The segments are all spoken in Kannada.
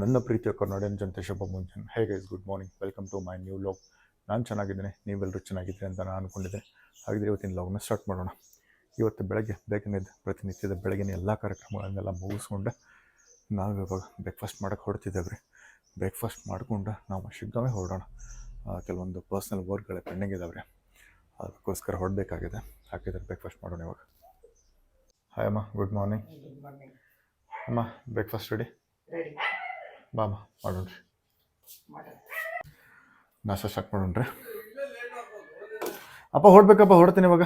ನನ್ನ ಪ್ರೀತಿಯ ಕನ್ನಡಿಯನ್ ಜನತೆ, ಶುಭ ಮುಂಜಾನೆ. Hey guys good morning welcome to my new vlog ನಾನು ಚೆನ್ನಾಗಿದ್ದೀನಿ. ನೀವೆಲ್ಲರೂ ಚೆನ್ನಾಗಿದ್ದೀರಿ ಅಂತ ನಾನು ಅಂದ್ಕೊಂಡಿದ್ದೆ ಹಾಗಿದ್ರೆ ಇವತ್ತಿನ ಲಾಗ್ನ ಸ್ಟಾರ್ಟ್ ಮಾಡೋಣ. ಇವತ್ತು ಬೆಳಗ್ಗೆ ಬೇಗನೆ ಪ್ರತಿನಿತ್ಯದ ಬೆಳಗಿನ ಎಲ್ಲ ಕಾರ್ಯಕ್ರಮಗಳನ್ನೆಲ್ಲ ಮುಗಿಸ್ಕೊಂಡು ನಾವು ಇವಾಗ ಬ್ರೇಕ್ಫಾಸ್ಟ್ ಮಾಡೋಕ್ಕೆ ಹೊರಡ್ತಿದ್ದೇವೆ ರೀ. ಬ್ರೇಕ್ಫಾಸ್ಟ್ ಮಾಡಿಕೊಂಡು ನಾವು ಶೀಘ್ರವೇ ಹೊರಡೋಣ. ಕೆಲವೊಂದು ಪರ್ಸ್ನಲ್ ವರ್ಕ್ಗಳೇ ಪೆಂಡಿಂಗ್ ಇದ್ದಾವೆ ರೀ. ಅದಕ್ಕೋಸ್ಕರ ಹೊರಡಬೇಕಾಗಿದೆ ಹಾಕಿದ್ರೆ ಬ್ರೇಕ್ಫಾಸ್ಟ್ ಮಾಡೋಣ ಇವಾಗ. ಹಾಯ್ ಅಮ್ಮ. ಗುಡ್ ಮಾರ್ನಿಂಗ್ ಅಮ್ಮ ಬ್ರೇಕ್ಫಾಸ್ಟ್ ರೆಡಿ ರೆಡಿ ಬಾ. ಅಮ್ಮ ಮಾಡೋಣ್ರಿ ಮಾಡೋಣ ನಾಷ್ಟ ಸ್ಟಾರ್ಟ್ ಮಾಡೋಣ್ರಿ ಅಪ್ಪ ಹೊಡ್ಬೇಕಪ್ಪ. ಹೊಡ್ತೀನಿ ಇವಾಗ.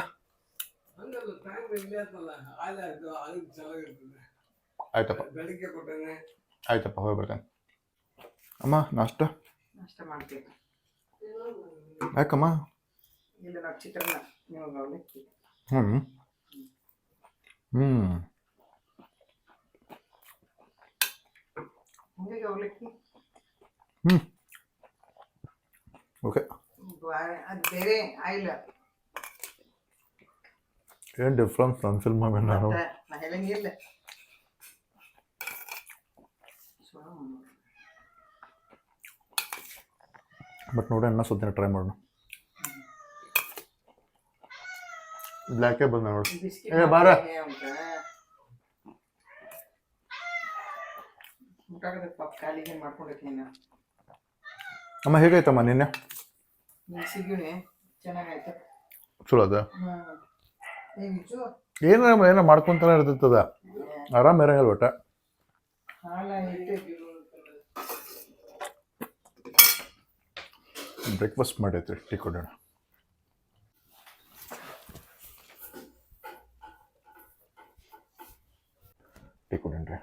ಆಯ್ತಪ್ಪ. ಆಯ್ತಪ್ಪ. ಹೋಗಿ ಬರ್ತೇನೆ. ಅಮ್ಮ ನಾಷ್ಟ? ಯಾಕಮ್ಮ? ಇಲ್ಲ ನಾವು ಚಿತ್ರಾನ್ನ ನಿಮಗೆ ಅವಲಕ್ಕಿ ಹ್ಞೂ ಹ್ಞೂ ಹಂಗಾಗಿ ಅವಲಕ್ಕಿ ಹ್ಞೂ ಓಕೆ ಬಾ- ಅದು ಬೇರೆ ಆಯಿಲ್ ಏನು ಡಿಫ್ರೆನ್ಸ್ ನನ್ನ ಫಿಲ್ಮ್ ನಾನು ನಾ ಹೇಳಂಗಿಲ್ಲ ಸೊ, ಬಟ್ ನೋಡಿ ಅನ್ನ ಸುದ್ದಿನ ಟ್ರೈ ಮಾಡೋಣ ಬ್ಲ್ಯಾಕೇ ಬಂದ ನೋಡಿ ಏ, ಬಾರ. ಅಮ್ಮ ಹೇಗಾಯ್ತಮ್ಮ ನಿನ್ನೆ ಚಲೋ ಅದ ಹ್ಞೂ ಏ ವಿಜು ಏನಾರ ಏನೋ ಮಾಡ್ಕೊಂತಾನೆ ಇರ್ತದ ಆರಾಮ್ ಇರಂಗಿಲ್ಲ ಒಟ್ಟ ಬ್ರೇಕ್ಫಾಸ್ಟ್ ಮಾಡೈತ್ರಿ ಟೀ ಕೊಡೋಣ ಟೀ ಕೊಡೋಣ್ರಿ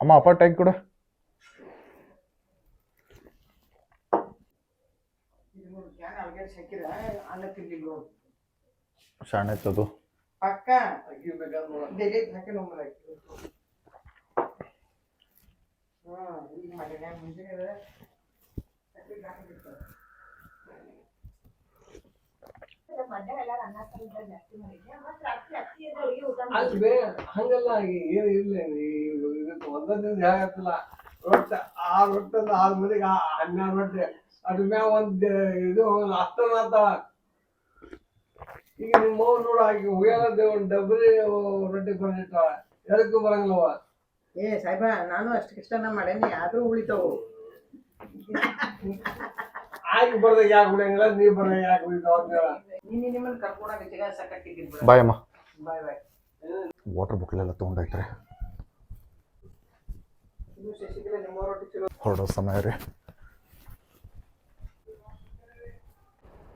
ಅಮ್ಮ ಅಪ್ಪ ಟ್ಯಾಂಕ್ ಕೊಡ. ಇದು ನೋಡಿ ಕ್ಯಾನ್ ಅಲ್ಗೇಡ್ಸ್ ಹಾಕಿರ ಅನ್ನ ತಿನ್ಲಿಲ್ಲ ನೋಡು ಶಾಣೆ ಐತದು ಪಕ್ಕ ತೆಗಿಬೇಕಾದ್ರೆ ಡೈಲಿ ಹಾಕಿ ನಂಬರ್ ಹಾಕಿ ಹಾಂ ಬೇ ಹಂಗಲ್ಲ ಏನು ಇಲ್ಲ ಇದಕ್ಕೆ ಒಂದೊಂದು ದಿನ ಹೇಗತ್ತಲ್ಲ ರೊಟ್ಟ ಆರು ರೊಟ್ಟ ಅಂದ್ರೆ ಆರು ಮಂದಿಗೆ ಆ- ಹನ್ನೆರಡು ರೊಟ್ಟಿ ಅದ್ರ ಮ್ಯಾಗ ಒಂದು ಇದು ಆತಾವ ಈಗ ನಿಮ್ಮ ಮಗು ನೋಡ ಹಾಕಿ ಉಯ್ಯಾಲದ ಒಂದು ಡಬ್ರಿ ರೊಟ್ಟಿ ಬಂದಿರ್ತಾವ ಎದಕ್ಕೂ ಬರಂಗಿಲ್ಲವ ಏ ಸಾಹೇಬ ನಾನು ಅಷ್ಟು ಕಷ್ಟನ ಮಾಡೇನಿ ಆದ್ರೂ ಉಳಿತಾವು. ಆಗಿ ಬರ್ದಾಗ ಯಾಕೆ ಉಳಿಯಂಗಿಲ್ಲ ನೀ ಬರ್ದಾಗ ಯಾಕೆ ಉಳಿತಾವ ಅಂತ ಹೇಳ. ಬಾಯ್ ಅಮ್ಮ. ವಾಟರ್ ರೊಟ್ಟಿ ಚಲೋ. ಹೊರಡೋ ಸಮಯ ರೀ.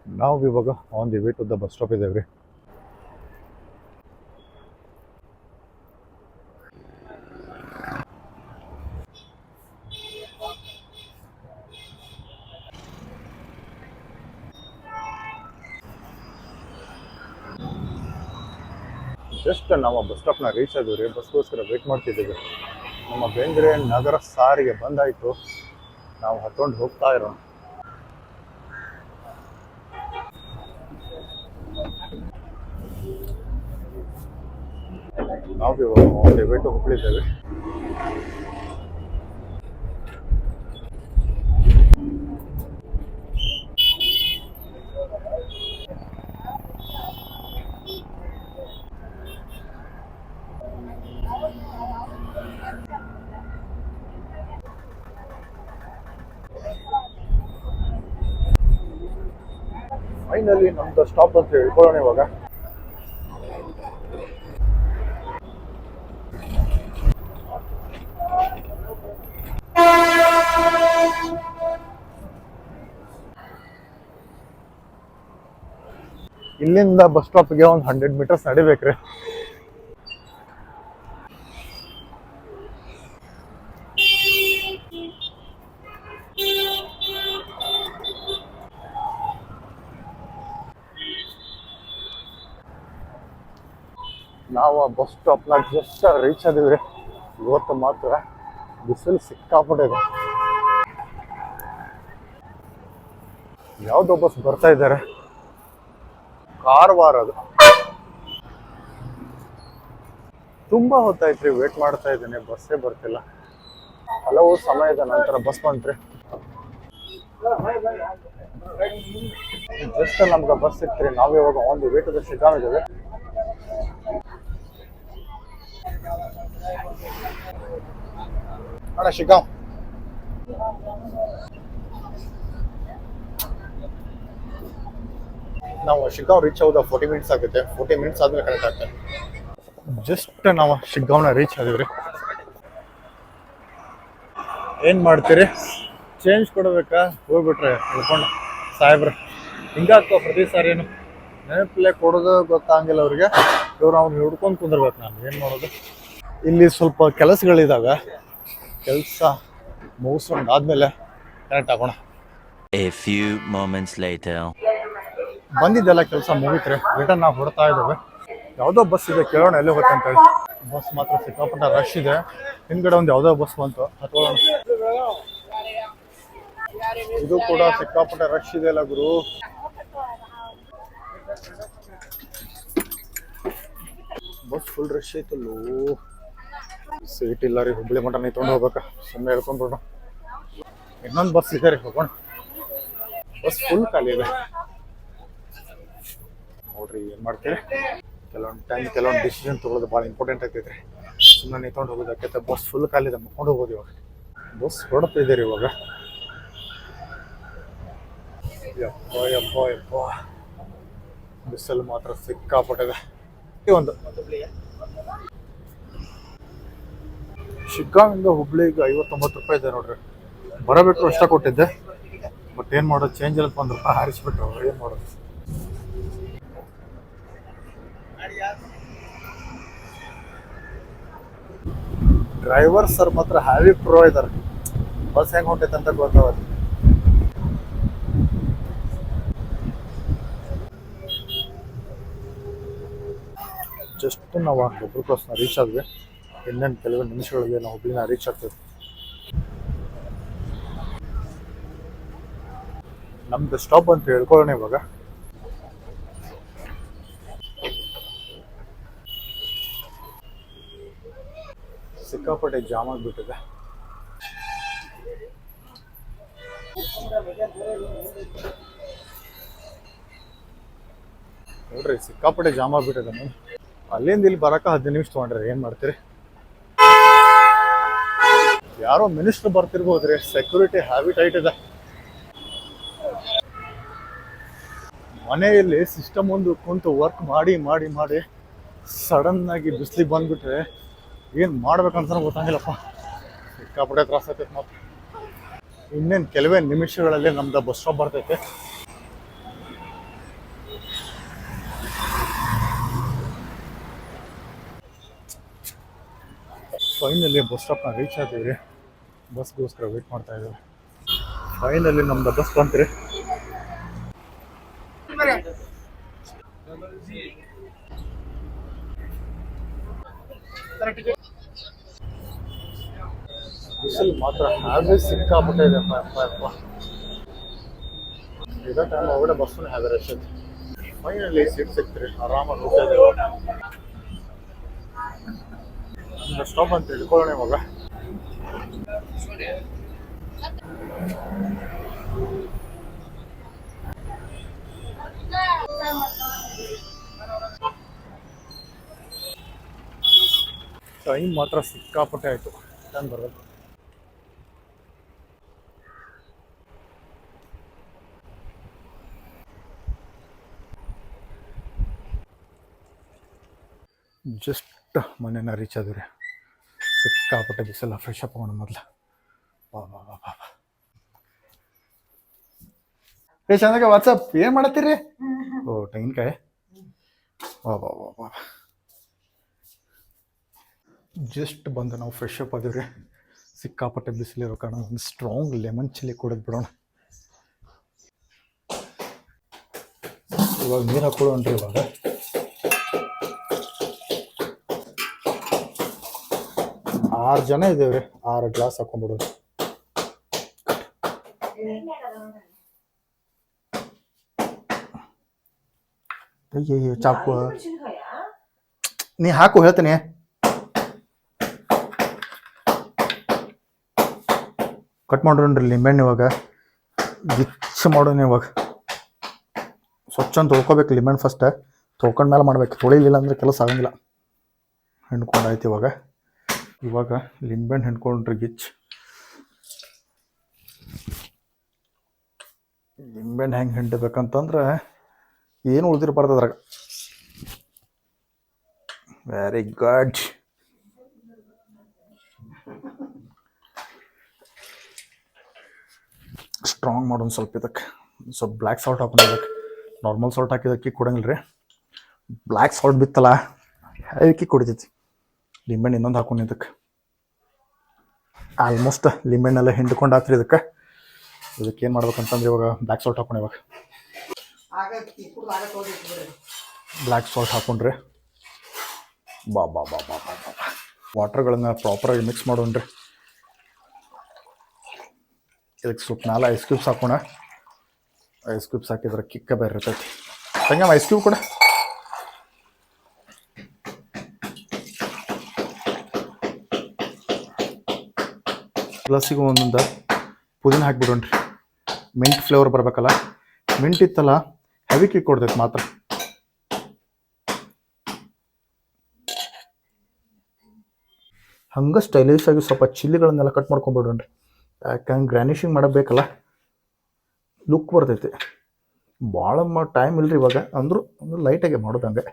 ನಾವು ಇವಾಗ on the way to the bus stop ಇದ್ದೇವೆ ರೀ ಜಸ್ಟ್ ನಾವು ಬಸ್ ಸ್ಟಾಪ್ನ ರೀಚ್ ಆದ್ವಿ ರೀ ಬಸ್ಗೋಸ್ಕರ ವೇಟ್ ಮಾಡ್ತಿದ್ದೀವಿ. ನಮ್ಮ ಬೇಂದ್ರೆ ನಗರ ಸಾರಿಗೆ ಬಂದಾಯಿತು. ನಾವು ಹತ್ಕೊಂಡು ಹೋಗ್ತಾ ಇರೋಣ. ನಾವು ಇವಾಗ ವೇಟು ಹುಬ್ಳಿದ್ದೇವೆ ನಮ್ದು ಸ್ಟಾಪ್ ಅಂತ ಹೇಳ್ಕೊಳ್ಳೋಣ ಇವಾಗ ಇಲ್ಲಿಂದ ಬಸ್ ಸ್ಟಾಪ್ಗೆ ಒಂದು ಹಂಡ್ರೆಡ್ ಮೀಟರ್ಸ್ ನಡಿಬೇಕ್ರಿ ನಾವು ಆ ಬಸ್ ಸ್ಟಾಪ್ನಾಗ ಜಸ್ಟ್ ರೀಚ್ ಆದಿವ್ರಿ. ಇವತ್ತು ಮಾತ್ರ ಬಿಸಿಲು ಸಿಕ್ಕಾಪಟ್ಟೆ ಇದೆ ಯಾವುದೋ ಬಸ್ ಬರ್ತಾ ಇದ್ದಾರೆ ಕಾರವಾರ ಅದು. ತುಂಬಾ ಹೊತ್ತಾಯ್ತ್ರಿ ವೇಟ್ ಮಾಡ್ತಾ ಇದ್ದೇನೆ, ಬಸ್ಸೇ ಬರ್ತಿಲ್ಲ. ಹಲವು ಸಮಯದ ನಂತರ ಬಸ್ ಬಂತ್ರಿ. ಜಸ್ಟ್ ನಮ್ಗೆ ಬಸ್ ಸಿಕ್ತ್ರಿ, ನಾವು ಇವಾಗ ಒಂದು ವೇಟದ ಶಿಕಾಮ್ ಅಣ್ಣ ಶಿಗಾಂ ನಾವು ಶಿಗ್ಗಾಂವ್ ರೀಚ್ ಆಗೋದು ಫೋರ್ಟಿ ಮಿನಿಟ್ಸ್ ಆಗುತ್ತೆ. ಫೋರ್ಟಿ ಮಿನಿಟ್ಸ್ ಆದ್ಮೇಲೆ ಕನೆಕ್ಟ್ ಆಗ್ತದೆ ಜಸ್ಟ್ ನಾವು ಶಿಗ್ಗಾಂವ್ನ ರೀಚ್ ಆಗಿದ್ರಿ ಏನು ಮಾಡ್ತೀರಿ? ಚೇಂಜ್ ಕೊಡ್ಬೇಕಾ? ಹೋಗ್ಬಿಟ್ರೆ ಹೇಳ್ಕೊಂಡು ಸಾಹೇಬ್ರ ಹಿಂಗಾಗ್ತಾವ ಪ್ರತಿ ಸಾರಿನು ನೆನಪಲ್ಲೇ ಕೊಡೋದು ಗೊತ್ತಾಗಿಲ್ಲ ಅವ್ರಿಗೆ. ಇವ್ರು ಅವ್ನು ಹಿಡ್ಕೊಂಡು ಕುಂದಿರ್ಬೇಕು ನಾನು. ಏನು ಮಾಡೋದು? ಇಲ್ಲಿ ಸ್ವಲ್ಪ ಕೆಲಸಗಳಿದಾವೆ. ಕೆಲಸ ಮುಗಿಸ್ಕೊಂಡು ಆದ್ಮೇಲೆ ಕನೆಕ್ಟ್ ಆಗೋಣ ಬಂದಿದ್ದೆಲ್ಲ ಕೆಲಸ ಮುಗಿತ್ರೆ ರಿಟರ್ನ್ ನಾವು ಹೊಡ್ತಾ ಇದ್ದಾವೆ. ಯಾವುದೋ ಬಸ್ ಇದೆ ಕೇಳೋಣ ಎಲ್ಲಿ ಹೋಗುತ್ತೆ ಅಂತ ಹೇಳಿ. ಬಸ್ ಮಾತ್ರ ಸಿಕ್ಕಾಪಟ್ಟೆ ರಶ್ ಇದೆ. ಹಿಂದ್ಗಡೆ ಒಂದು ಯಾವುದೋ ಬಸ್ ಬಂತು. ಹತ್ಕೊಳ್ಳೋಣ. ಇದು ಕೂಡ ಸಿಕ್ಕಾಪಟ್ಟೆ ರಶ್ ಇದೆ ಅಲ್ಲ ಗುರು? ಬಸ್ ಫುಲ್ ರಶ್ ಐತಲ್ಲೋ ಸೀಟ್ ಇಲ್ಲ ರೀ, ಹುಬ್ಳಿ ಮಠ ತೊಗೊಂಡು ಹೋಗ್ಬೇಕಾ. ಸುಮ್ಮನೆ ಹೇಳ್ಕೊಂಡ್ಬಿಡೋಣ ಇನ್ನೊಂದು ಬಸ್ ಇದೆ ರೀ, ಹೋಗೋಣ. ಬಸ್ ಫುಲ್ ಖಾಲಿ ಇದೆ. ನೋಡ್ರಿ ಏನ್ ಮಾಡ್ತೀರಿ? ಕೆಲವೊಂದು ಟೈಮ್ ಕೆಲವೊಂದು ಡಿಸಿಷನ್ ತಗೊಳ್ಳೋದು ಭಾಳ ಇಂಪಾರ್ಟೆಂಟ್ ಆಗ್ತೈತೆ ಸುಮ್ಮನೆ ನಿಂತ್ಕೊಂಡು ಹೋಗೋದಕ್ಕೆ ಬಸ್ ಫುಲ್ ಖಾಲಿದೆ ಮುಕ್ಕೊಂಡು ಹೋಗೋದು ಇವಾಗ. ಬಸ್ ಹೊರಡ್ತಿದ್ದೀರಿ ಇವಾಗ. ಯಪ್ಪ ಯಪ್ಪ ಯಪ್ಪ. ಬಿಸಿಲು ಮಾತ್ರ ಸಿಕ್ಕಾಪಟ್ಟಿದೆ. ಒಂದು. ಶಿಗ್ಗಾಂವಿಂದ ಹುಬ್ಳಿಗೆ ಐವತ್ತೊಂಬತ್ತು ರೂಪಾಯಿ ಇದೆ ನೋಡ್ರಿ. ಬರಬೇಕು ಅಷ್ಟೇ ಕೊಟ್ಟಿದ್ದೆ. ಬಟ್ ಏನು ಮಾಡೋದು? ಚೇಂಜ್ ಇಲ್ಲ ಒಂದು ರೂಪಾಯಿ ಹಾರಿಸ್ಬಿಟ್ರು. ಏನು ಮಾಡೋದು? ಡ್ರೈವರ್ ಸರ್ ಮಾತ್ರ ಹ್ಯಾವಿ ಪ್ರೋ ಇದ್ದಾರೆ ಬಸ್ ಹೆಂಗೆ ಹೊಂಟೈತೆ ಅಂತ ಗೊತ್ತಾವ ಜಸ್ಟ್ ನಾವು ಗೊಬ್ಬರಕ್ಕೋಸ್ಕರ ರೀಚ್ ಆದ್ವಿ. ಇನ್ನೇನು ಕೆಲವು ನಿಮಿಷಗಳಿಗೆ ನಾವು ಹುಬ್ಳಿನ ರೀಚ್ ಆಗ್ತೇವೆ ನಮ್ದು ಸ್ಟಾಪ್ ಅಂತ ಹೇಳ್ಕೊಳ್ಳೋಣ ಇವಾಗ. ಸಿಕ್ಕಾಪಟ್ಟೆ ಜಾಮ್ ಆಗಿಬಿಟ್ಟಿದೆ. ನೋಡ್ರಿ, ಸಿಕ್ಕಾಪಟ್ಟೆ ಜಾಮ್ ಆಗ್ಬಿಟ್ಟಿದೆ. ಅಲ್ಲಿಂದ ಇಲ್ಲಿ ಬರಕ ಹದಿನೈದು ನಿಮಿಷ ತೊಗೊಂಡ್ರಿ ಏನ್ ಮಾಡ್ತೀರಿ? ಯಾರೋ ಮಿನಿಸ್ಟರ್ ಬರ್ತಿರ್ಬೋದ್ರಿ. ಸೆಕ್ಯೂರಿಟಿ ಹ್ಯಾಬಿಟ್ ಟೈಟ್ ಇದೆ. ಮನೆಯಲ್ಲಿ ಸಿಸ್ಟಮ್ ಒಂದು ಕುಂತು ವರ್ಕ್ ಮಾಡಿ ಮಾಡಿ ಮಾಡಿ ಸಡನ್ ಆಗಿ ಬಿಸಿಲಿಗೆ ಬಂದ್ಬಿಟ್ರೆ ಏನು ಮಾಡ್ಬೇಕಂತ ಗೊತ್ತಾಗಿಲ್ಲಪ್ಪ. ಸಿಕ್ಕಾಪಟ್ಟೆ ತ್ರಾಸ ಆಗ್ತೈತೆ ಮತ್ತೆ ಇನ್ನೇನು ಕೆಲವೇ ನಿಮಿಷಗಳಲ್ಲಿ ನಮ್ದು ಬಸ್ ಸ್ಟಾಪ್ ಬರ್ತೈತೆ. ಫೈನಲಿ ಬಸ್ ಸ್ಟಾಪ್ನ ರೀಚ್ ಆದೀವಿ ಬಸ್ಗೋಸ್ಕರ ವೇಟ್ ಮಾಡ್ತಾ ಇದ್ದೀವಿ ಫೈನಲಿ ನಮ್ದು ಬಸ್ ಬಂತ್ರಿ. ಬಿಸಿಲು ಮಾತ್ರ ಹ್ಯಾವ್ರೇಜ್ ಸಿಕ್ಕಾಪಟ್ಟೆ ಇದೆ ಇದೇ ಟೈಮ್ ಒಳಗಡೆ ಬಸ್ಸನ್ನು ಹ್ಯಾವ್ರೇಜ್ ಫೈನಲಿ ಸೀಟ್ ಸಿಕ್ತ್ರಿ. ಆರಾಮಾಗಿ ಹೋಗ್ತಾ ಇದ್ದೇವೆ. ಸ್ಟಾಪ್ ಅಂತ ತಿಳ್ಕೊಳ್ಳೋಣ ಇವಾಗ. ಟೈಮ್ ಮಾತ್ರ ಸಿಕ್ಕಾಪಟ್ಟೆ ಆಯಿತು. ಟೈಮ್ ಬರೋದು ಜಸ್ಟ್ ಮನೆನ ರೀಚ್ ಆದ್ರಿ ಸಿಕ್ಕಾಪಟ್ಟೆ ಬಿಸಿಲ್ಲ ಫ್ರೆಶ್ ಅಪ್ ಮಾಡೋಣ ಮೊದಲು. ಬಾ ಬಾ ಏ ಚಂದಾಗ ವಾಟ್ಸಪ್ ಏನು ಮಾಡತ್ತೀರಿ? ಓ ತೆಂಗಿನಕಾಯಿ ಬಾ ಬಾ ಜಸ್ಟ್ ಬಂದು ನಾವು ಫ್ರೆಶ್ ಅಪ್ ಆದಿವ್ರಿ ಸಿಕ್ಕಾಪಟ್ಟೆ ಬಿಸಿಲಿರೋ ಕಾರಣ ಒಂದು ಸ್ಟ್ರಾಂಗ್ ಲೆಮನ್ ಚಿಲ್ಲಿ ಕುಡಿದು ಬಿಡೋಣ. ಇವಾಗ ನೀರು ಹಾಕೊಳ್ಳೋಣ್ರಿ ಇವಾಗ. ಆರು ಜನ ಇದ್ದೇವ್ರಿ. ಆರು ಗ್ಲಾಸ್ ಹಾಕೊಂಡ್ಬಿಡೋದು ಅಯ್ಯಯ್ಯೋ, ಚಾಕು. ನೀ ಹಾಕು, ಹೇಳ್ತೀನಿ. ಕಟ್ ಮಾಡ್ರಿ ಲಿಂಬೆಣ್ಣೆ ಇವಾಗ. ಗಿಚ್ಚ ಮಾಡೋಣ ಇವಾಗ. ಸ್ವಚ್ಛ ತೊಳ್ಕೊಬೇಕು ಲಿಂಬೆಣ್ಣೆ ಫಸ್ಟ್ ತೊಳ್ಕೊಂಡ್ಮೇಲೆ ಮಾಡ್ಬೇಕು. ತೊಳಿಲಿಲ್ಲ ಅಂದ್ರೆ ಕೆಲಸ ಆಗಂಗಿಲ್ಲ. ಹಿಂಡ್ಕೊಂಡು ಆಯ್ತು ಇವಾಗ. ಇವಾಗ ಲಿಂಬೆಹಣ್ಣು ಹಿಂಡ್ಕೊಂಡ್ರಿ ಗಿಚ್. ಲಿಂಬೆಹಣ್ಣು ಹೆಂಗೆ ಹಿಂಡಬೇಕಂತಂದ್ರೆ ಏನು ಉಳಿದಿರಬಾರ್ದು ಅದ್ರಾಗ. ವೆರಿ ಗುಡ್ ಸ್ಟ್ರಾಂಗ್ ಮಾಡೋಣ ಸ್ವಲ್ಪ ಇದಕ್ಕೆ. ಸ್ವಲ್ಪ ಬ್ಲ್ಯಾಕ್ ಸಾಲ್ಟ್ ಹಾಕೊಂಡಿದ್ದಕ್ಕೆ ನಾರ್ಮಲ್ ಸಾಲ್ಟ್ ಹಾಕಿದಕ್ಕೆ ಕೊಡಂಗಿಲ್ಲ ರೀ ಬ್ಲ್ಯಾಕ್ ಸಾಲ್ಟ್ ಬಿತ್ತಲ್ಲ ಅದಕ್ಕೆ ಕುಡಿತೈತಿ. ಲಿಂಬೆಣ್ಣು ಇನ್ನೊಂದು ಹಾಕೊಂಡು ಇದಕ್ಕೆ. ಆಲ್ಮೋಸ್ಟ್ ಲಿಂಬೆಣ್ಣೆಲ್ಲ ಹಿಂಡ್ಕೊಂಡು ಹಾಕ್ರಿ ಇದಕ್ಕೆ. ಇದಕ್ಕೆ ಏನು ಮಾಡ್ಬೇಕಂತಂದ್ರೆ ಇವಾಗ ಬ್ಲ್ಯಾಕ್ ಸಾಲ್ಟ್ ಹಾಕೊಂಡು ಇವಾಗ. ಬ್ಲ್ಯಾಕ್ ಸಾಲ್ಟ್ ಹಾಕೊಂಡ್ರೆ. ಬಾ ಬಾ ಬಾ ಬಾ ಬಾ ಬಾ. ವಾಟರ್ಗಳನ್ನ ಪ್ರಾಪರಾಗಿ ಮಿಕ್ಸ್ ಮಾಡೋಣ್ರಿ. ಇದಕ್ಕೆ ಸ್ವಲ್ಪ ನಾಲ್ಕು ಐಸ್ ಕ್ಯೂಬ್ಸ್ ಹಾಕೋಣ. ಐಸ್ ಕ್ಯೂಬ್ಸ್ ಹಾಕಿದ್ರೆ ಕಿಕ್ಕ ಬೇರೆ ಇರ್ತೈತಿ. ಹಂಗೆ ಐಸ್ ಕ್ಯೂಬ್ ಕೂಡ. ಗ್ಲಾಸಿಗೆ ಒಂದೊಂದು ಪುದೀನ ಹಾಕ್ಬಿಡೋಣ್ರಿ ಮಿಂಟ್ ಫ್ಲೇವರ್ ಬರಬೇಕಲ್ಲ. ಮಿಂಟ್ ಇತ್ತಲ್ಲ ಹೆವಿ ಕಿಕ್ ಕೊಡ್ತೈತೆ ಮಾತ್ರ. ಹಂಗೆ ಸ್ಟೈಲಿಶ್ ಆಗಿ ಸ್ವಲ್ಪ ಚಿಲ್ಲಿಗಳನ್ನೆಲ್ಲ ಕಟ್ ಮಾಡ್ಕೊಂಡ್ಬಿಡೋಣ್ರಿ ಯಾಕಂದ್ರೆ ಗ್ರ್ಯಾನಿಷಿಂಗ್ ಮಾಡಬೇಕಲ್ಲ ಲುಕ್ ಬರ್ತೈತೆ. ಭಾಳ ಮ ಟೈಮ್ ಇಲ್ರಿ ಇವಾಗ. ಅಂದ್ರು ಅಂದ್ರೆ ಲೈಟಾಗಿ ಮಾಡೋದು ಹಂಗೆ.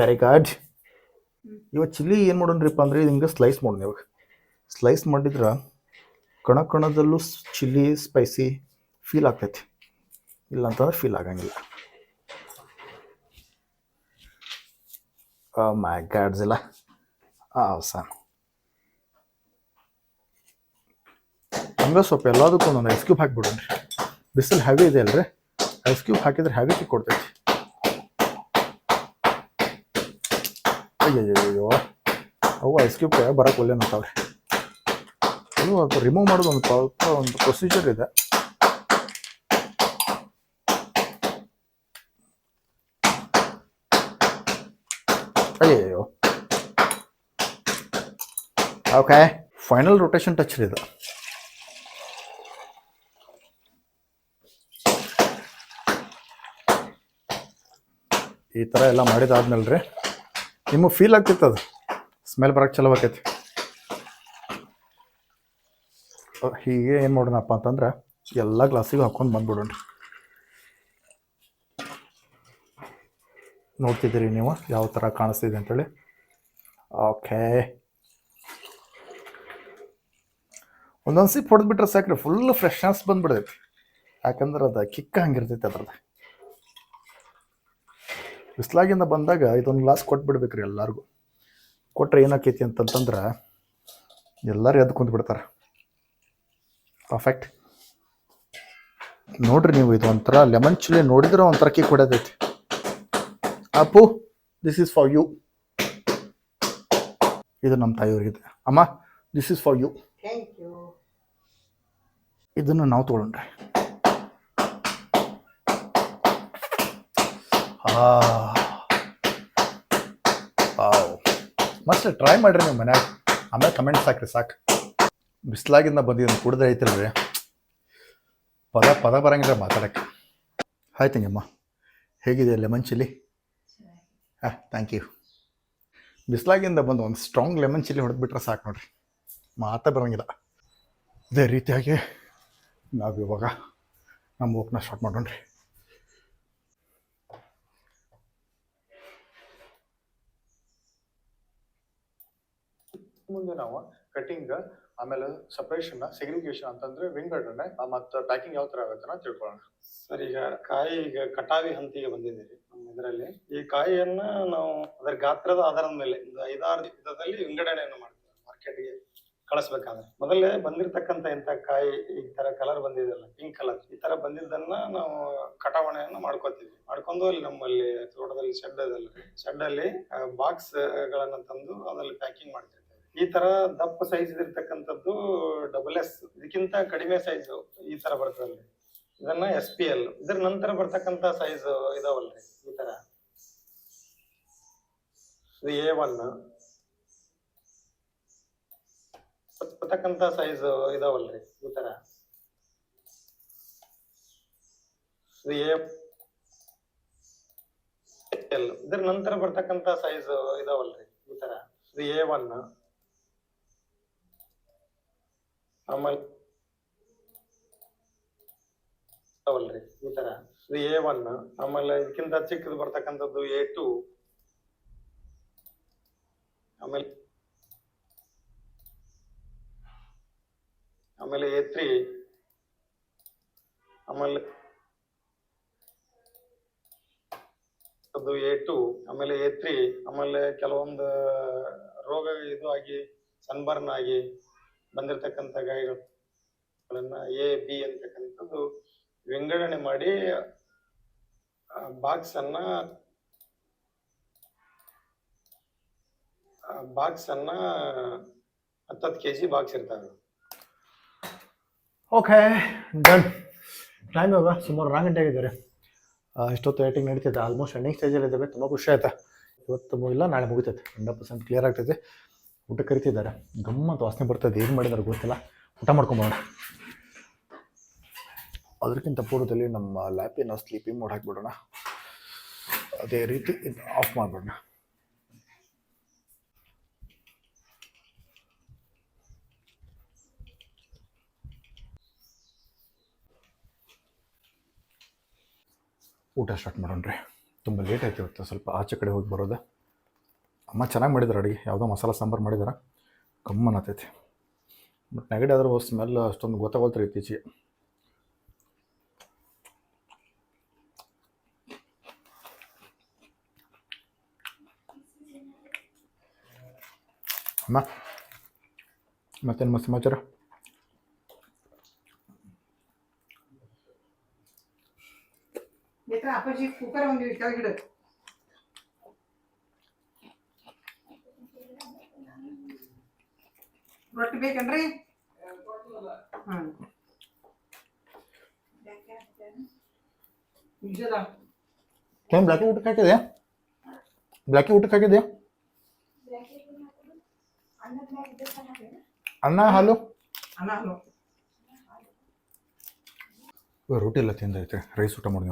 ವೆರಿ ಗುಡ್ ಇವಾಗ ಚಿಲ್ಲಿ ಏನು ಮಾಡೋಣ್ರಿಪ್ಪ ಅಂದ್ರೆ ಹಿಂಗೆ ಸ್ಲೈಸ್ ಮಾಡೋಣ ಇವಾಗ. ಸ್ಲೈಸ್ ಮಾಡಿದ್ರೆ ಕಣ ಕಣದಲ್ಲೂ ಚಿಲ್ಲಿ ಸ್ಪೈಸಿ ಫೀಲ್ ಆಗ್ತೈತಿ. ಇಲ್ಲ ಅಂತಂದ್ರೆ ಫೀಲ್ ಆಗಂಗಿಲ್ಲ ಮೈ ಇಲ್ಲ Awesome. ಹಂಗೆ ಸ್ವಲ್ಪ ಎಲ್ಲದಕ್ಕೂ ಒಂದೊಂದು ಐಸ್ ಕ್ಯೂಬ್ ಹಾಕ್ಬಿಡೋಣ್ರಿ. ಬಿಸಿಲು ಹ್ಯಾವಿ ಇದೆ ಅಲ್ರಿ ಐಸ್ ಕ್ಯೂಬ್ ಹಾಕಿದ್ರೆ ಹ್ಯಾವಿ ಕೊಡ್ತೈತಿ. ಅಯ್ಯಯ್ಯೋ ಅವು ಐಸ್ ಕ್ಯೂಬ್ ಬರಕ್ಕೆ ಒಳ್ಳೆ ನೋಡ್ತಾವ್ರಿ ಅದು ರಿಮೂವ್ ಮಾಡೋದು ಒಂದು ಸ್ವಲ್ಪ ಒಂದು ಪ್ರೊಸೀಜರ್ ಇದೆ. ಅಯ್ಯಯ್ಯೋ. ಓಕೆ ಫೈನಲ್ ರೊಟೇಷನ್ ಟಚ್ ಇದು ಈ ಥರ ಎಲ್ಲ ಮಾಡಿದಾದ್ಮೇಲೆ ರೀ ನಿಮಗೆ ಫೀಲ್ ಆಗ್ತಿತ್ತು ಅದು? ಸ್ಮೆಲ್ ಬರಕ್ಕೆ ಚಲೋ ಆಕೈತಿ. ಹೀಗೆ ಏನು ಮಾಡೋಣಪ್ಪ ಅಂತಂದ್ರೆ ಎಲ್ಲ ಗ್ಲಾಸಿಗೆ ಹಾಕೊಂಡು ಬಂದ್ಬಿಡೋಣ ನೋಡ್ತಿದ್ದೀರಿ ನೀವು ಯಾವ ಥರ ಕಾಣಿಸ್ತಿದೆ ಅಂತೇಳಿ. ಓಕೆ. ಒಂದೊಂದು ಸಿಪ್ ಹೊಡೆದ್ಬಿಟ್ರೆ ಸಾಕ್ರಿ ಫುಲ್ ಫ್ರೆಶ್ನೆಸ್ ಬಂದ್ಬಿಡ್ತೈತಿ. ಯಾಕಂದ್ರೆ ಅದು ಕಿಕ್ಕ ಹಂಗಿರ್ತೈತಿ ಅದ್ರದ್ದು. ಬಿಸ್ಲಾಗಿಂದ ಬಂದಾಗ ಇದೊಂದು ಗ್ಲಾಸ್ ಕೊಟ್ಬಿಡ್ಬೇಕ್ರಿ ಎಲ್ಲರಿಗೂ. ಕೊಟ್ಟರೆ ಏನಾಕೈತಿ ಅಂತಂತಂದ್ರೆ ಎಲ್ಲರೂ ಎದ್ದು ಕುಂತ್ಬಿಡ್ತಾರೆ. ಪರ್ಫೆಕ್ಟ್ ನೋಡ್ರಿ ನೀವು ಇದು ಒಂಥರ ಲೆಮನ್ ಚಿಲ್ಲಿ ನೋಡಿದ್ರೆ ಒಂಥರ kick ಕೊಡೋದೈತಿ Appu this is for you ಇದು ನಮ್ಮ ತಾಯಿಯವ್ರಿಗೆ ಅಮ್ಮ ದಿಸ್ ಇಸ್ ಫಾರ್ ಯು ಇದನ್ನು ನಾವು ತೊಗೊಂಡ್ರೆ ಮಸ್ತ್ ಟ್ರೈ ಮಾಡಿರಿ ನೀವು ಮನ್ಯಾಗ. ಆಮೇಲೆ ಕಮೆಂಟ್ಸ್ ಹಾಕ್ರಿ ಸಾಕು. ಬಿಸ್ಲಾಗಿಂದ ಬಂದಿದ್ದು ಕುಡಿದ್ರೆ ಐತಿಲ್ರಿ. ಪದ ಪದ ಬರಂಗಿಲ್ಲ ಮಾತಾಡಕ್ಕೆ. ಹಾಯ್ ತಂಗಮ್ಮ ಹೇಗಿದೆ ಲೆಮನ್ ಚಿಲ್ಲಿ ಹಾಂ ಥ್ಯಾಂಕ್ ಯು ಬಿಸ್ಲಾಗಿಂದ ಬಂದು ಒಂದು ಸ್ಟ್ರಾಂಗ್ ಲೆಮನ್ ಚಿಲ್ಲಿ ಹೊಡೆದ್ಬಿಟ್ರೆ ಸಾಕು ನೋಡ್ರಿ. ಮಾತಾ ಬರೋಂಗಿಲ್ಲ. ಇದೇ ರೀತಿಯಾಗಿ ನಾವು ಇವಾಗ ನಮ್ಮ ವರ್ಕ್ನ ಸ್ಟಾರ್ಟ್ ಮಾಡೋಣ್ರಿ. ಮುಂದೆ ನಾವು ಕಟಿಂಗ್ ಆಮೇಲೆ ಸಪರೇಷನ್ ಸೆಗ್ರಿಗೇಷನ್ ಅಂತಂದ್ರೆ ವಿಂಗಡಣೆ ಮತ್ತೆ ಪ್ಯಾಕಿಂಗ್ ಯಾವ ತರ ಆಗುತ್ತೆ ಅಂತ ತಿಳ್ಕೊಳ್ಳೋಣ. ಸರ್, ಈಗ ಕಾಯಿ, ಈಗ ಕಟಾವಿ ಹಂತಿಗೆ ಬಂದಿದ್ದೀರಿ ನಮ್ಮ ಇದರಲ್ಲಿ. ಈ ಕಾಯಿಯನ್ನ ನಾವು ಅದರ ಗಾತ್ರದ ಆಧಾರದ ಮೇಲೆ ಒಂದು ಐದಾರು ವಿಧದಲ್ಲಿ ವಿಂಗಡಣೆಯನ್ನು ಮಾಡ್ತೀವಿ. ಮಾರ್ಕೆಟ್ಗೆ ಕಳಿಸ್ಬೇಕಾದ್ರೆ. ಮೊದಲೇ ಬಂದಿರತಕ್ಕಂತ ಇಂತ ಕಾಯಿ, ಈ ತರ ಕಲರ್ ಬಂದಿದೆಯಲ್ಲ ಪಿಂಕ್ ಕಲರ್ ಈ ತರ ಬಂದಿದ್ದನ್ನ ನಾವು ಕಟಾವಣೆಯನ್ನು ಮಾಡ್ಕೋತೀವಿ. ಮಾಡ್ಕೊಂಡು ಅಲ್ಲಿ ನಮ್ಮಲ್ಲಿ ತೋಟದಲ್ಲಿ, ಶೆಡ್ ಅದಲ್ಲ, ಶೆಡ್ ಅಲ್ಲಿ ಬಾಕ್ಸ್ ಗಳನ್ನ ತಂದು ಅದ್ರಲ್ಲಿ ಪ್ಯಾಕಿಂಗ್ ಮಾಡ್ತಿರ್ತೇವೆ ಈ ತರ ದಪ್ಪ ಸೈಜ್ ಇರ್ತಕ್ಕಂಥದ್ದು ಡಬಲ್ ಎಸ್ ಇದಕ್ಕಿಂತ ಕಡಿಮೆ ಸೈಜ್ ಈ ತರ ಬರ್ತದಲ್ಲಿ ಇದನ್ನ ಎಸ್ ಪಿ ಎಲ್ ಇದ್ರ ನಂತರ ಬರ್ತಕ್ಕಂತ ಸೈಜ್ ಇದಾವಲ್ರಿ ಈ ತರ. ಇದು ಎ ಒನ್ ಬರ್ತಕ್ಕಂತ ಸೈಜ್ ಇದಾವಲ್ರಿ ಈ ತರ. ಇದು ಎ ಎಲ್ ಇದ್ರ ನಂತರ ಬರ್ತಕ್ಕಂತ ಸೈಜ್ ಇದಾವಲ್ರಿ ಈ ತರ. ಇದು ಎ ಒನ್ ಆಮೇಲೆ ಈ ತರ. ಇದು ಎ ಒನ್ ಆಮೇಲೆ ಇದಕ್ಕಿಂತ ಚಿಕ್ಕದು ಬರ್ತಕ್ಕಂಥದ್ದು ಎ ಟು ಆಮೇಲೆ ಆಮೇಲೆ ಎ ತ್ರೀ ಆಮೇಲೆ ಅದು ಎ ಟು ಆಮೇಲೆ ಎ ತ್ರೀ ಆಮೇಲೆ ಕೆಲವೊಂದು ರೋಗ ಇದು ಆಗಿ ಸನ್ಬರ್ನ್ ಆಗಿ ಬಂದಿರತಕ್ಕಂಥ ಗಾಯಗಳನ್ನ ಎ ಬಿ ಅಂತಕ್ಕಂಥದ್ದು ವಿಂಗಡಣೆ ಮಾಡಿ ಬಾಕ್ಸ್ ಅನ್ನ ಬಾಕ್ಸ್ ಅನ್ನ ಹತ್ತತ್ತು ಕೆ ಜಿ ಬಾಕ್ಸ್ ಇರ್ತಾವೆ ಓಕೆ ಡನ್ ಟೈಮ್ ಇವಾಗ ಸುಮಾರು ರಾಂಗ್ ಗಂಟೆ ಆಗಿದ್ದಾರೆ ಇಷ್ಟೊತ್ತು ಏಟಿಂಗ್ ನಡೀತೈತೆ ಆಲ್ಮೋಸ್ಟ್ ಎಂಡಿಂಗ್ ಸ್ಟೇಜಲ್ಲಿ ಇದ್ದಾವೆ. ತುಂಬ ಖುಷಿ ಆಯ್ತಾ. ಇವತ್ತು ಮುಗಿಲ್ಲ ನಾಳೆ ಮುಗಿತೈತೆ. ಹಂಡ್ರೆಡ್ ಪರ್ಸೆಂಟ್ ಕ್ಲಿಯರ್ ಆಗ್ತೈತೆ. ಊಟ ಕರಿತಿದ್ದಾರೆ. ಗಮ್ಮತ್ತು ವಾಸನೆ ಬರ್ತದೆ. ಏನು ಮಾಡಿದಾರೆ ಗೊತ್ತಿಲ್ಲ. ಊಟ ಮಾಡ್ಕೊಂಬೋಣ ಅದಕ್ಕಿಂತ ಪೂರ್ವದಲ್ಲಿ ನಮ್ಮ ಲ್ಯಾಪಿನ ಸ್ಲೀಪಿಂಗ್ ಮೋಡ್ ಹಾಕ್ಬಿಡೋಣ. ಅದೇ ರೀತಿ ಇದು ಆಫ್ ಮಾಡಿಬಿಡೋಣ. ಊಟ ಸ್ಟಾರ್ಟ್ ಮಾಡೋಣ ರೀ ತುಂಬ ಲೇಟ್ ಆಯ್ತು ಇವತ್ತು ಸ್ವಲ್ಪ ಆಚೆ ಕಡೆ ಹೋಗಿ ಬರೋದು. ಅಮ್ಮ ಚೆನ್ನಾಗಿ ಮಾಡಿದಾರೆ ಅಡುಗೆ. ಯಾವುದೋ ಮಸಾಲ ಸಾಂಬಾರು ಮಾಡಿದಾರೆ. ಕಮ್ಮನ್ ಆತೈತಿ ಬಟ್ ನೆಗಡಿ ಆದರೂ ಸ್ಮೆಲ್ ಅಷ್ಟೊಂದು ಗೊತ್ತಾಗೋಲ್ತ್ರಿ ಇತ್ತೀಚೆಗೆ. ಅಮ್ಮ, ಮತ್ತೇನು ಮಸ್ತ್ ಸಮಾಚಾರ? ಕುಕ್ಕರ್ ಒಂದು ಕೆಳಗಿಡು ರೊಟ್ಟಿ ಬೇಕೇನ್ರಿ ಹ್ಮ್. ನಿಜದ ಏನು ಬ್ಲ್ಯಾಕಿ ಊಟಕ್ಕೆ ಹಾಕಿದೆ ಬ್ಲ್ಯಾಕಿ ಊಟಕ್ಕೆ ಹಾಕಿದೆ ಅನ್ನ ಹಾಲು? ಅನ್ನ ಹಲೋ. ರೊಟ್ಟಿ ಎಲ್ಲ ತಿಂದೈತೆ. ರೈಸ್ ಊಟ ಮಾಡಿ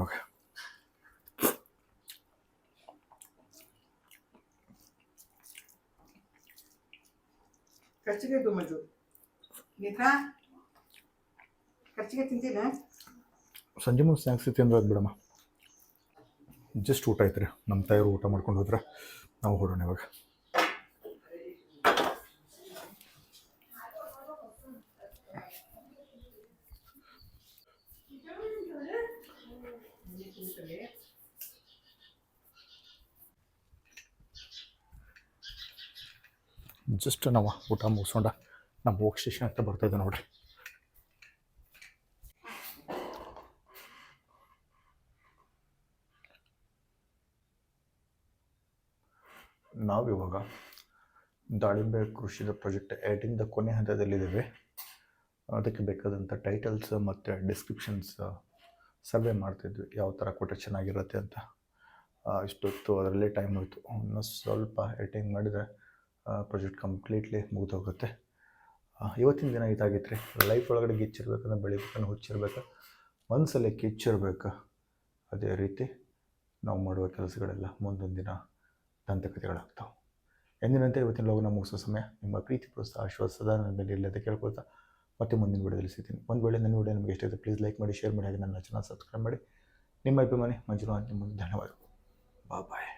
ಕಚ್ಚಿಗೆ ಇದು ಕಚ್ಚಿಗೆ ತಿಂತೀನ. ಸಂಜೆ ಮುಂದೆ ಸ್ನಾಕ್ಸ್ ತಿಂದ್ರೆ ಅದು ಬಿಡಮ್ಮ. ಜಸ್ಟ್ ಊಟ ಐತ್ರಿ. ನಮ್ಮ ತಾಯಿಯವರು ಊಟ ಮಾಡ್ಕೊಂಡು ಹೋದ್ರೆ ನಾವು ಹೊಡೋಣ ಇವಾಗ. ಜಸ್ಟ್ ನಾವು ಊಟ ಮುಗಿಸ್ಕೊಂಡ ನಮ್ಮ ಹೋಗಿ ಸ್ಟೇಷನ್ ಹತ್ರ ಬರ್ತಾಯಿದ್ದೆ ನೋಡ್ರಿ. ನಾವಿವಾಗ ದಾಳಿಂಬೆ ಕೃಷಿದ ಪ್ರಾಜೆಕ್ಟ್ ಏಟಿಂದ ಕೊನೆ ಹಂತದಲ್ಲಿದ್ದೇವೆ. ಅದಕ್ಕೆ ಬೇಕಾದಂಥ ಟೈಟಲ್ಸ್ ಮತ್ತು ಡಿಸ್ಕ್ರಿಪ್ಷನ್ಸ್ ಸರ್ವೆ ಮಾಡ್ತಿದ್ವಿ. ಯಾವ ಥರ ಕೊಟ್ಟರೆ ಚೆನ್ನಾಗಿರುತ್ತೆ ಅಂತ. ಇಷ್ಟೊತ್ತು ಅದರಲ್ಲೇ ಟೈಮ್ ಹೋಯಿತು. ಇನ್ನೂ ಸ್ವಲ್ಪ ಎಡಿಟಿಂಗ್ ಮಾಡಿದರೆ ಪ್ರಾಜೆಕ್ಟ್ ಕಂಪ್ಲೀಟ್ಲಿ ಮುಗಿದೋಗುತ್ತೆ. ಇವತ್ತಿನ ದಿನ ಇದಾಗಿತ್ತು ರೀ ಲೈಫ್ ಒಳಗಡೆ ಗಿಚ್ಚಿರ್ಬೇಕಂದ್ರೆ ಬೆಳಿಬೇಕಂದ್ರೆ ಹುಚ್ಚಿರ್ಬೇಕು. ಮನಸ್ಸಲ್ಲಿ ಕಿಚ್ಚಿರ್ಬೇಕು ಅದೇ ರೀತಿ ನಾವು ಮಾಡುವ ಕೆಲಸಗಳೆಲ್ಲ ಮುಂದೊಂದು ದಿನ ದಂತಕಥೆಗಳಾಗ್ತಾವೆ. ಎಂದಿನಂತೆ ಇವತ್ತಿನ ಲೋಗನ ಮುಗಿಸೋ ಸಮಯ ನಿಮ್ಮ ಪ್ರೀತಿ ಪ್ರೋತ್ಸಾಹ ಆಶ್ವಾಸ ಸದಾ ನನ್ನ ಮೇಲೆ ಇಲ್ಲದೆ ಕೇಳ್ಕೊಳ್ತಾ ಮತ್ತೆ ಮುಂದಿನ ವಿಡಿಯೋದಲ್ಲಿ ಸಿಗ್ತೀನಿ. ಒಂದು ವೇಳೆ ನನ್ನ ವಿಡಿಯೋ ನಿಮಗೆ ಇಷ್ಟ ಪ್ಲೀಸ್ ಲೈಕ್ ಮಾಡಿ ಶೇರ್ ಮಾಡಿ, ಹಾಗೆ ನನ್ನ ಚಾನಲ್ ಸಬ್ಸ್ಕ್ರೈಬ್ ಮಾಡಿ. ನಿಮ್ಮ ಅಭಿಮಾನಿ ಮಂಜುನಾಥ್ ನಿಮ್ಮ ಧನ್ಯವಾದಗಳು. ಬಾಯ್